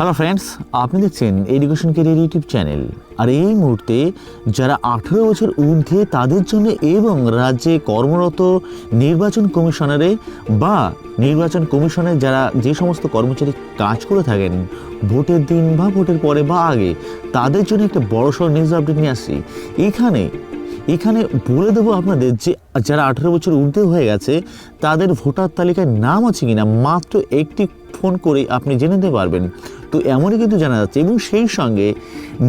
Hello friends আপনি দেখছেন education career YouTube channel আর এই মুহূর্তে যারা আঠেরো বছর ঊর্ধ্বে তাদের জন্য এবং রাজ্যে কর্মরত নির্বাচন কমিশনারে বা নির্বাচন কমিশনে যারা যে সমস্ত কর্মচারী কাজ করে থাকেন, ভোটের দিন বা ভোটের পরে বা আগে, তাদের জন্য একটা বড়সড় নিউজ আপডেট নিয়ে আসছি। এখানে এখানে বলে দেবো আপনাদের যে যারা আঠেরো বছর ঊর্ধ্বে হয়ে গেছে, তাদের ভোটার তালিকায় নাম আছে কিনা, মাত্র একটি ফোন করে আপনি জেনে নিতে পারবেন। তো এমনই কিন্তু জানা যাচ্ছে এবং সেই সঙ্গে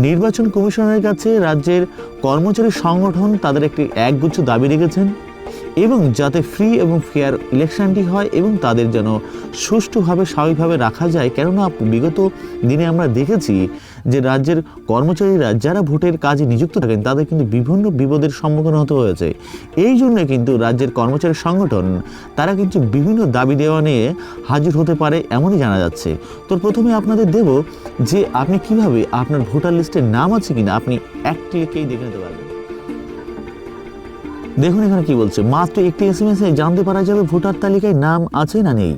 নির্বাচন কমিশনের কাছে রাজ্যের কর্মচারী সংগঠন তাদের একটি একগুচ্ছ দাবি রেখেছেন। এবং যাতে ফ্রি এবং ফেয়ার ইলেকশনটি হয় এবং তাদের যেন সুষ্ঠুভাবে, স্বাভাবিকভাবে রাখা যায়। কেননা বিগত দিনে আমরা দেখেছি যে রাজ্যের কর্মচারীরা যারা ভোটের কাজে নিযুক্ত থাকেন, তাদের কিন্তু বিভিন্ন বিপদের সম্মুখীন হতে হয়েছে। এই জন্য কিন্তু রাজ্যের কর্মচারী সংগঠন, তারা কিন্তু বিভিন্ন দাবি দেওয়া নিয়ে হাজির হতে পারে এমনই জানা যাচ্ছে। তো প্রথমে আপনাদের দেব যে আপনি কীভাবে আপনার ভোটার লিস্টে নাম আছে কিনা, আপনি এক ক্লিকেই দেখে নিতে পারবেন। দেখুন এখানে কি বলছে, মাত্র একটি এস এম এ জানতে পারা যাবে ভোটার তালিকায় নাম আছে না নেই।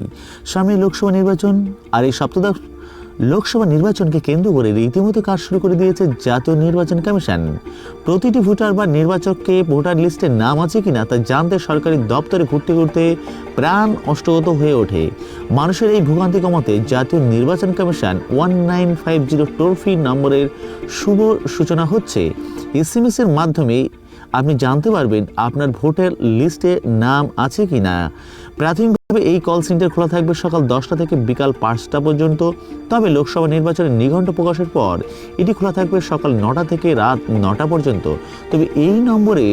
সামনে লোকসভা নির্বাচন আর এই সপ্তদশ লোকসভা নির্বাচনকে কেন্দ্র করে রীতিমতো কাজ শুরু করে দিয়েছে জাতীয় নির্বাচন কমিশন। প্রতিটি ভোটার বা নির্বাচককে ভোটার লিস্টে নাম আছে কিনা তা জানতে সরকারি দপ্তরে ঘুরতে ঘুরতে প্রাণ অষ্টগত হয়ে ওঠে। মানুষের এই ভোগান্তি কমাতে জাতীয় নির্বাচন commission one nine five zero toll free নম্বরের শুভ সূচনা হচ্ছে। এস এর মাধ্যমে আপনি জানতে পারবেন আপনার ভোটের লিস্টে নাম আছে কি না প্রাথমিকভাবে এই কল সেন্টার খোলা থাকবে সকাল দশটা থেকে বিকাল পাঁচটা পর্যন্ত। তবে লোকসভা নির্বাচনের নিঘণ্ট প্রকাশের পর এটি খোলা থাকবে সকাল নটা থেকে রাত নটা পর্যন্ত। তবে এই নম্বরে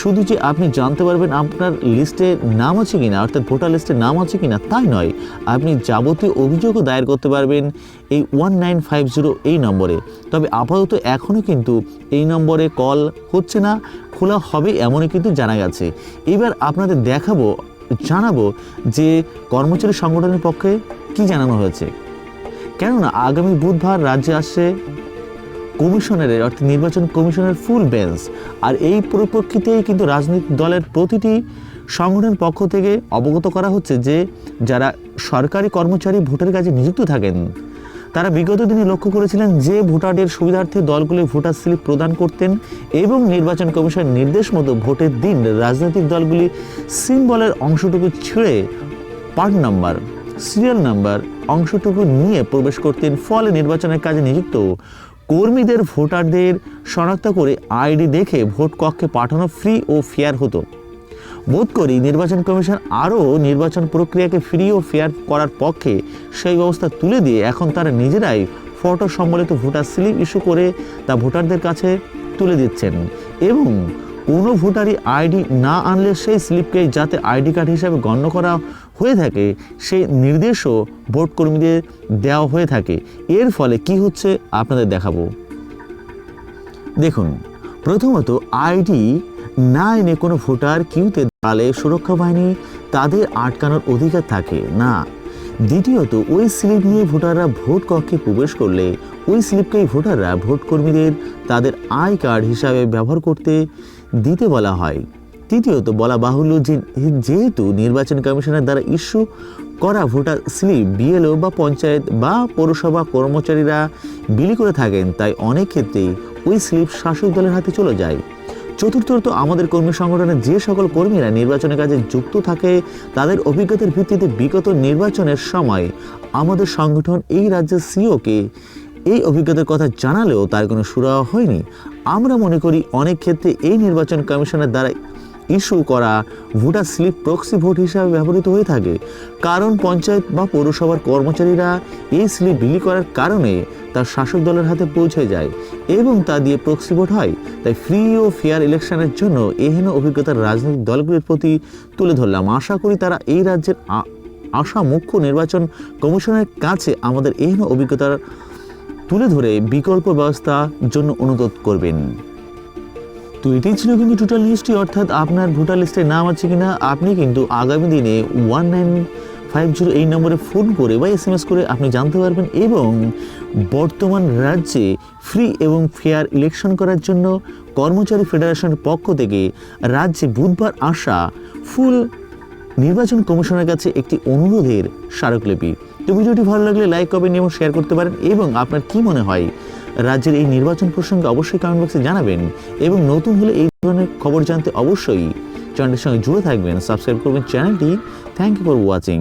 শুধু যে আপনি জানতে পারবেন আপনার লিস্টে নাম আছে কিনা, অর্থাৎ ভোটার লিস্টে নাম আছে কিনা, তাই নয়। আপনি যাবতীয় অভিযোগও দায়ের করতে পারবেন এই ওয়ান নাইন ফাইভ জিরো এই নম্বরে। তবে আপাতত এখনও কিন্তু এই নম্বরে কল হচ্ছে না, খোলা হবে এমনই কিন্তু জানা গেছে। এবার আপনাদের দেখাবো জানাব যে কর্মচারী সংগঠনের পক্ষে কি জানানো হয়েছে। কেননা আগামী বুধবার রাজ্যে আসছে কমিশনের অর্থাৎ নির্বাচন কমিশনের ফুল বেঞ্চ। আর এই পরিপ্রেক্ষিতেই কিন্তু রাজনৈতিক দলের প্রতিটি সংগঠনের পক্ষ থেকে অবগত করা হচ্ছে যে যারা সরকারি কর্মচারী ভোটের কাজে নিযুক্ত থাকেন তারা বিগত দিনে লক্ষ্য করেছিলেন যে ভোটারদের সুবিধার্থে দলগুলি ভোটার স্লিপ প্রদান করতেন এবং নির্বাচন কমিশন নির্দেশ মতো ভোটের দিন রাজনৈতিক দলগুলি সিম্বলের অংশটুকু ছেড়ে পার্ট নাম্বার, সিরিয়াল নাম্বার অংশটুকু নিয়ে প্রবেশ করতেন। ফলে নির্বাচনের কাজে নিযুক্ত কর্মীদের ভোটারদের শনাক্ত করে আইডি দেখে ভোট কক্ষে পাঠানো ফ্রি ও ফেয়ার হতো। বোধ করি নির্বাচন কমিশন আরও নির্বাচন প্রক্রিয়াকে ফ্রি ও ফেয়ার করার পক্ষে সেই ব্যবস্থা তুলে দিয়ে এখন তারা নিজেরাই ফটো সম্বলিত ভোটার স্লিপ ইস্যু করে তা ভোটারদের কাছে তুলে দিচ্ছেন। এবং কোনো ভোটারই আইডি না আনলে সেই স্লিপকে যাতে আইডি কার্ড হিসাবে গণ্য করা হয়ে থাকে, সেই নির্দেশও ভোট কর্মীদের দেওয়া হয়ে থাকে। এর ফলে কি হচ্ছে আপনাদের দেখাবো। দেখুন, প্রথমত আইডি না এনে কোনো ভোটার কিউতে দাঁড়ালে সুরক্ষা বাহিনী তাদের আটকানোর অধিকার থাকে, না। দ্বিতীয়ত, ওই স্লিপ নিয়ে ভোটাররা ভোট কক্ষে প্রবেশ করলে ওই স্লিপকেই ভোটাররা ভোটকর্মীদের তাদের আই কার্ড হিসাবে ব্যবহার করতে দিতে বলা হয়। তৃতীয়ত, বলা বাহুল্য যে, যেহেতু নির্বাচন কমিশনের দ্বারা ইস্যু করা ভোটার স্লিপ বিএলও বা পঞ্চায়েত বা পৌরসভা কর্মচারীরা বিলি করে থাকেন, তাই অনেক ক্ষেত্রেই ওই স্লিপ শাসক দলের হাতে চলে যায়। চতুর্থত আমাদের কর্মী সংগঠনের যে সকল কর্মীরা নির্বাচনের কাজে যুক্ত থাকে, তাদের অভিজ্ঞতার ভিত্তিতে বিগত নির্বাচনের সময় আমাদের সংগঠন এই রাজ্যের সিওকে এই অভিজ্ঞতার কথা জানালেও তার কোনো সুরাহ হয়নি। আমরা মনে করি অনেক ক্ষেত্রে এই নির্বাচন কমিশনের দ্বারা ইস্যু করা ভোটার স্লিপ প্রক্সি ভোট হিসাবে ব্যবহৃত হয়ে থাকে। কারণ পঞ্চায়েত বা পৌরসভার কর্মচারীরা এই স্লিপ বিলি করার কারণে তার শাসক দলের হাতে পৌঁছে যায় এবং তা দিয়ে প্রক্সি ভোট হয়। তাই ফ্রি ও ফেয়ার ইলেকশনের জন্য এহেন অভিজ্ঞতার রাজনৈতিক দলগুলির প্রতি তুলে ধরলাম। আশা করি তারা এই রাজ্যের আসা মুখ্য নির্বাচন কমিশনের কাছে আমাদের এহেন অভিজ্ঞতার তুলে ধরে বিকল্প ব্যবস্থার জন্য অনুরোধ করবেন। তো এটাই ছিল কিন্তু টোটাল লিস্টটি অর্থাৎ আপনার ভোটার লিস্টে নাম আছে কিনা, আপনি কিন্তু আগামী দিনে ওয়ান নাইন ফাইভ জিরো এই নম্বরে ফোন করে বা এস এম এস করে আপনি জানতে পারবেন এবং বর্তমান রাজ্যে ফ্রি এবং ফেয়ার ইলেকশন করার জন্য কর্মচারী ফেডারেশনের পক্ষ থেকে রাজ্যে বুধবার আসা ফুল নির্বাচন কমিশনের কাছে একটি অনুরোধের স্মারকলিপি। তো ভিডিওটি ভালো লাগলে লাইক কমেন্ট এবং শেয়ার করতে পারেন এবং আপনার কি মনে হয় রাজ্যের এই নির্বাচন প্রসঙ্গে অবশ্যই কমেন্ট বক্সে জানাবেন এবং নতুন হলে এই ধরনের খবর জানতে অবশ্যই চ্যানেলের সঙ্গে জুড়ে থাকবেন। সাবস্ক্রাইব করবেন চ্যানেলটি থ্যাংক ইউ ফর ওয়াচিং